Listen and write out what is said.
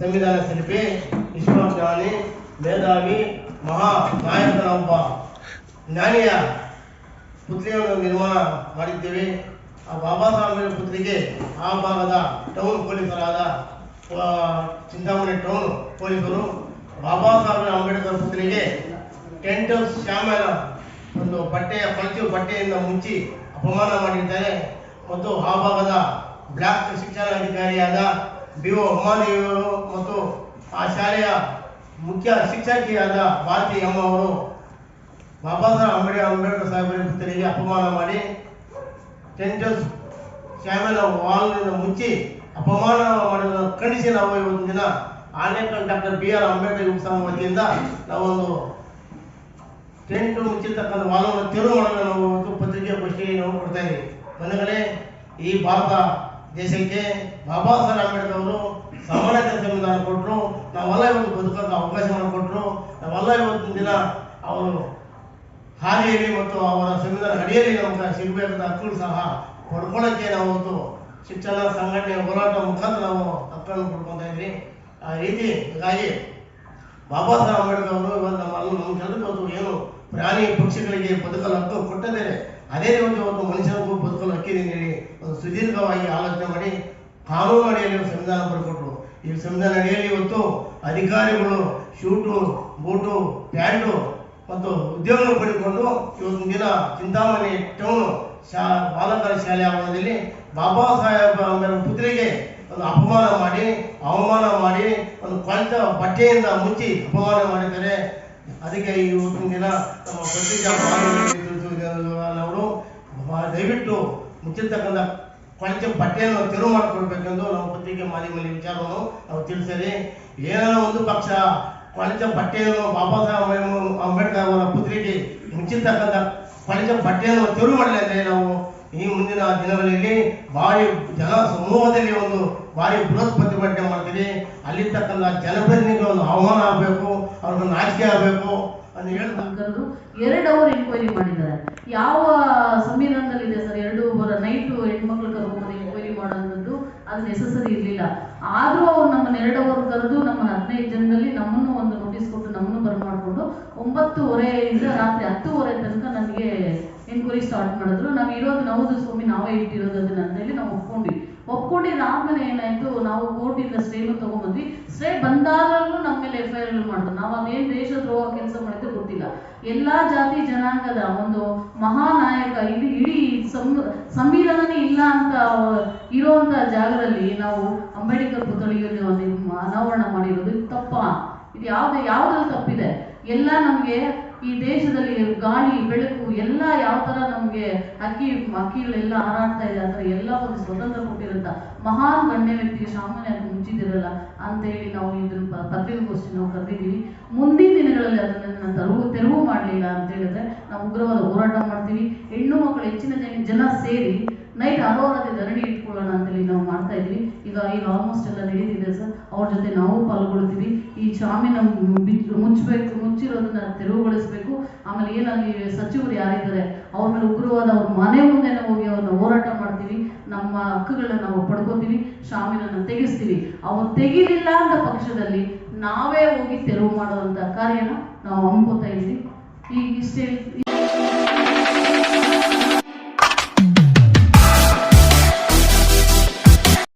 ಸಂವಿಧಾನ ಶಿಲ್ಪಿ ವಿಶ್ವಜ್ಞಾನಿ ಮೇಧಾವಿ, ಮಹಾ ನಾಯಕನ ಒಬ್ಬ ಜ್ಞಾನಿಯ ಪುತ್ರಿಯನ್ನು ನಿರ್ಮಾಣ ಮಾಡಿದ್ದೇವೆ. ಆ ಬಾಬಾ ಸಾಹೇಬರ ಪುತ್ರಿಗೆ ಆ ಭಾಗದ ಟೌನ್ ಪೊಲೀಸರಾದ ಚಿಂತಾಮಣಿ ಟೌನ್ ಪೊಲೀಸರು ಬಾಬಾ ಸಾಹೇಬ್ ಅಂಬೇಡ್ಕರ್ ಪುತ್ರಿಗೆ ಟೆಂಟ್ ಶ್ಯಾಮಲ ಒಂದು ಬಟ್ಟೆಯ ಪಂಚು ಬಟ್ಟೆಯಿಂದ ಮುಂಚಿ ಅಪಮಾನ ಮಾಡಿದ್ದಾರೆ. ಮತ್ತು ಆ ಭಾಗದ ಬ್ಲಾಕ್ ಶಿಕ್ಷಣಾಧಿಕಾರಿಯಾದ ಬಿ ಒ ಉಮಾದೇವಿಯವರು ಮತ್ತು ಆ ಶಾಲೆಯ ಮುಖ್ಯ ಶಿಕ್ಷಕಿಯಾದ ಭಾರತಿ ಎಂ ಅವರು ಬಾಬಾ ಸಾಹೇಬ್ ಅಂಬೇಡ್ಕರ್ ಅಂಬೇಡ್ಕರ್ ಸಾಹೇಬರ ಪುತ್ರಿಗೆ ಅಪಮಾನ ಮಾಡಿ ಟೆಂಟಸ್ ಶ್ಯಾಮಲ ವಾಲ್ನಿಂದ ಮುಚ್ಚಿ ಅಪಮಾನ ಮಾಡೋದನ್ನು ಖಂಡಿಸಿ ನಾವು ಇವತ್ತು ದಿನ Anekal doctor B R Ambedkar ಯುವ ಸಂಘ ವತಿಯಿಂದ ನಾವೊಂದು ಟೆಂಟ್ ಮುಚ್ಚಿರ್ತಕ್ಕಂಥ ವಾಲವನ್ನು ತೆರವು ಮಾಡಲು ನಾವು ಇವತ್ತು ಪತ್ರಿಕೆ ನಾವು ಕೊಡ್ತಾ ಇದ್ದೀವಿ. ಮನೆಗಳೇ ಈ ಭಾರತ ದೇಶಕ್ಕೆ ಬಾಬಾ ಸಾಹೇಬ್ ಅಂಬೇಡ್ಕರ್ ಅವರು ಸಮಾನತೆ ಸಂವಿಧಾನ ಕೊಟ್ಟರು ನಾವೆಲ್ಲ ಇವತ್ತು ಬದುಕೋದು ಅವಕಾಶ ಕೊಟ್ಟರು ನಾವೆಲ್ಲ ಇವತ್ತಿನ ದಿನ ಅವರು ಹಾದಿಯಲ್ಲಿ ಮತ್ತು ಅವರ ಸಂವಿಧಾನ ಅಡಿಯಲ್ಲಿ ನಮ್ಗೆ ಸಿಗಬೇಕಾದ ಹಕ್ಕುಗಳು ಸಹ ಪಡ್ಕೊಳ್ಳೋಕ್ಕೆ ನಾವು ಒಂದು ಶಿಕ್ಷಣ ಸಂಘಟನೆ ಹೋರಾಟ ಮುಖಾಂತರ ನಾವು ಹಕ್ಕನ್ನು ಪಡ್ಕೊತಾ ಇದ್ವಿ. ಆ ರೀತಿ ಹೀಗಾಗಿ ಬಾಬಾ ಸಾಹೇಬ್ ಅಂಬೇಡ್ಕರ್ ಅವರು ಇವತ್ತು ನಮ್ಮ ನಮ್ಮ ಇವತ್ತು ಏನು ಪ್ರಾಣಿ ಪಕ್ಷಿಗಳಿಗೆ ಬದುಕಲು ಹಕ್ಕು ಕೊಟ್ಟಿದ್ದಾರೆ. ಅದೇ ರೀತಿ ಒಂದು ಮನುಷ್ಯನ ಬದುಕಲು ಹಕ್ಕಿದೆ ಒಂದು ಸುದೀರ್ಘವಾಗಿ ಆಲೋಚನೆ ಮಾಡಿ ಕಾನೂನು ಅಡಿಯಲ್ಲಿ ಒಂದು ಸಂವಿಧಾನ ಬರ್ಕೊಟ್ರು. ಈ ಸಂವಿಧಾನ ಅಡಿಯಲ್ಲಿ ಇವತ್ತು ಅಧಿಕಾರಿಗಳು ಶೂಟು, ಬೂಟು, ಪ್ಯಾಂಟು ಮತ್ತು ಉದ್ಯೋಗ ಪಡೆದುಕೊಂಡು ಇವತ್ತಿನ ದಿನ ಚಿಂತಾಮಣಿ ಟೌನ್ ಶಾ ಬಾಲಕರ ಶಾಲೆ ಆವರಣದಲ್ಲಿ ಬಾಬಾ ಸಾಹೇಬ್ ಅಂಬೇಡ್ಕರ್ ಪುತ್ರಿಗೆ ಒಂದು ಅಪಮಾನ ಮಾಡಿ, ಅವಮಾನ ಮಾಡಿ, ಒಂದು ಕೊಂಚ ಬಟ್ಟೆಯಿಂದ ಮುಚ್ಚಿ ಅಪಮಾನ ಮಾಡಿದ್ದಾರೆ. ಅದಕ್ಕೆ ಇವತ್ತಿನ ದಿನ ನಮ್ಮ ಪ್ರತಿಜ್ಞಾ ದಯವಿಟ್ಟು ಮುಚ್ಚಿರ್ತಕ್ಕಂಥ ಕೊಂಚ ಬಟ್ಟೆಯನ್ನು ತೆರವು ಮಾಡಿಕೊಡ್ಬೇಕೆಂದು ನಾವು ಪತ್ರಿಕೆ ಮಾಧ್ಯಮದಲ್ಲಿ ವಿಚಾರವನ್ನು ನಾವು ತಿಳಿಸಿರಿ ಏನಾದರೂ ಒಂದು ಪಕ್ಷ ಕೊಳಚ ಬಟ್ಟೆಯನ್ನು ಬಾಬಾ ಸಾಹೇಬ್ ಅಂಬೇಡ್ಕರ್ ಅವರ ಪುತ್ರಿಗೆ ಮುಚ್ಚಿರ್ತಕ್ಕಂಥ ಕೊಳಚ ಬಟ್ಟೆಯನ್ನು ತೆರವು ಮಾಡಲಿ ಅಂದರೆ ನಾವು ಈ ಮುಂದಿನ ದಿನಗಳಲ್ಲಿ ಭಾರಿ ಜನ ಸಮೂಹದಲ್ಲಿ ಒಂದು ಭಾರಿ ಬೃಹತ್ ಪ್ರತಿಭಟನೆ ಮಾಡ್ತೀವಿ ಅಲ್ಲಿರ್ತಕ್ಕಂಥ ಜನಪ್ರತಿನಿಧಿಗಳು ಒಂದು ಆಹ್ವಾನ ಆಗಬೇಕು ಅವ್ರಿಗೆ ನಾಚಿಕೆ ಆಗಬೇಕು ಅಂತ ಹೇಳ್ತಾ ಕರೆದು ಎರಡು ಅವರು ಎನ್ಕ್ವೈರಿ ಮಾಡಿದ್ದಾರೆ. ಯಾವ ಸಂವಿಧಾನದಲ್ಲಿದೆ ಸರ್ ಎರಡು ಅವರ ನೈಟು ಹೆಣ್ಮಕ್ಳು ಕರ್ಕೊಂಡು ಎನ್ಕ್ವೈರಿ ಮಾಡೋಂಥದ್ದು ಅದು ನೆಸಸರಿ ಇರಲಿಲ್ಲ. ಆದರೂ ಅವ್ರು ನಮ್ಮನ್ನ ಎರಡು ಅವರ್ ಕರೆದು ನಮ್ಮನ್ನ ಹದಿನೈದು ಜನದಲ್ಲಿ ನಮ್ಮನ್ನು ಒಂದು ನೋಟಿಸ್ ಕೊಟ್ಟು ನಮ್ಮನ್ನು ಬರಮಾಡಿಕೊಂಡು ಒಂಬತ್ತುವರೆಯಿಂದ ರಾತ್ರಿ ಹತ್ತುವರೆ ತನಕ ನನಗೆ ಎನ್ಕ್ವೈರಿ ಸ್ಟಾರ್ಟ್ ಮಾಡಿದ್ರು. ನಾವು ಇರೋದು ನೌದು ಸ್ವಾಮಿ, ನಾವೇ ಇಟ್ಟಿರೋದು ಅದನ್ನ ಅಂತ ಹೇಳಿ ನಾವು ಒಪ್ಕೊಂಡ್ವಿ. ಒಪ್ಕೊಂಡಿದ್ದಾದ್ಮೇಲೆ ಏನಾಯ್ತು, ನಾವು ಕೋರ್ಟಿಂದ ಸ್ಟೇನು ತಗೊಂಡ್ಬಂದ್ವಿ ಸ್ಟೇ ಬಂದಾಗಲೂ ನಮ್ಮ ಮೇಲೆ ಎಫ್ ಐ ಆರ್ ಮಾಡಿದ್ರು ನಾವು ಅದೇನು ದೇಶದ್ರೋಹ ಕೆಲಸ ಮಾಡಿದ್ರೆ ಗೊತ್ತಿಲ್ಲ. ಎಲ್ಲಾ ಜಾತಿ ಜನಾಂಗದ ಒಂದು ಮಹಾನಾಯಕ ಇಡೀ ಇಡೀ ಸಂವಿಧಾನನೇ ಇಲ್ಲ ಅಂತ ಇರೋಂತ ಜಾಗದಲ್ಲಿ ನಾವು ಅಂಬೇಡ್ಕರ್ ಪುತ್ಥಳಿಯನ್ನು ಅನಾವರಣ ಮಾಡಿರೋದು ತಪ್ಪಾ. ಇದು ಯಾವ್ದು ಯಾವ್ದ್ರಲ್ಲಿ ತಪ್ಪಿದೆ? ಎಲ್ಲ ನಮ್ಗೆ ಈ ದೇಶದಲ್ಲಿ ಗಾಳಿ, ಬೆಳಕು, ಎಲ್ಲ ಯಾವ ತರ ನಮ್ಗೆ ಅಕ್ಕಿ ಅಕ್ಕಿಗಳೆಲ್ಲ ಹಾರಾಡ್ತಾ ಇದೆ ಅಂದ್ರೆ ಎಲ್ಲ ಒಂದು ಸ್ವತಂತ್ರ ಕೊಟ್ಟಿರುತ್ತ? ಮಹಾನ್ ಗಣ್ಯ ವ್ಯಕ್ತಿಗೆ ಸಾಮಾನ್ಯ ಮುಂಚಿದಿರಲ್ಲ ಅಂತ ಹೇಳಿ ನಾವು ಪ- ಪತ್ರಿಕಾಗೋಷ್ಠಿ ನಾವು ಕರೆದಿದ್ದೀವಿ. ಮುಂದಿನ ದಿನಗಳಲ್ಲಿ ಅದನ್ನ ತೆರವು ತೆರವು ಮಾಡಲಿಲ್ಲ ಅಂತ ಹೇಳಿದ್ರೆ ನಾವು ಉಗ್ರವಾದ ಹೋರಾಟ ಮಾಡ್ತೀವಿ. ಹೆಣ್ಣು ಮಕ್ಕಳು ಹೆಚ್ಚಿನ ಜನ ಸೇರಿ ನೈಟ್ ಅರೋರಾದ ಧರಣಿ ಇಟ್ಕೊಳ್ಳೋಣ ಅಂತೇಳಿ ನಾವು ಮಾಡ್ತಾ ಇದ್ವಿ ಈಗ ಈಗ ಆಲ್ಮೋಸ್ಟ್ ಎಲ್ಲ ನಡೀತಿದೆ ಸರ್. ಅವ್ರ ಜೊತೆ ನಾವು ಪಾಲ್ಗೊಳ್ತೀವಿ. ಈ ಚಾಮಿನ ಮುಚ್ಚಬೇಕು ಮುಚ್ಚಿರೋದನ್ನ ತೆರವುಗೊಳಿಸಬೇಕು. ಆಮೇಲೆ ಏನಲ್ಲಿ ಸಚಿವರು ಯಾರಿದ್ದಾರೆ, ಅವ್ರ ಮೇಲೆ ಉಗ್ರವಾದ ಅವ್ರ ಮನೆ ಮುಂದೆನೆ ಹೋಗಿ ಅವ್ರನ್ನ ಹೋರಾಟ ಮಾಡ್ತೀವಿ. ನಮ್ಮ ಹಕ್ಕುಗಳನ್ನ ನಾವು ಪಡ್ಕೋತೀವಿ. ಶಾಮಿನನ್ನು ತೆಗೆಸ್ತೀವಿ. ಅವ್ರು ತೆಗಿಲಿಲ್ಲ ಅಂತ ಪಕ್ಷದಲ್ಲಿ ನಾವೇ ಹೋಗಿ ತೆರವು ಮಾಡುವಂತ ಕಾರ್ಯನ ನಾವು ಹಮ್ಕೋತಾ ಇದ್ವಿ ಈಗ ಇಷ್ಟೇ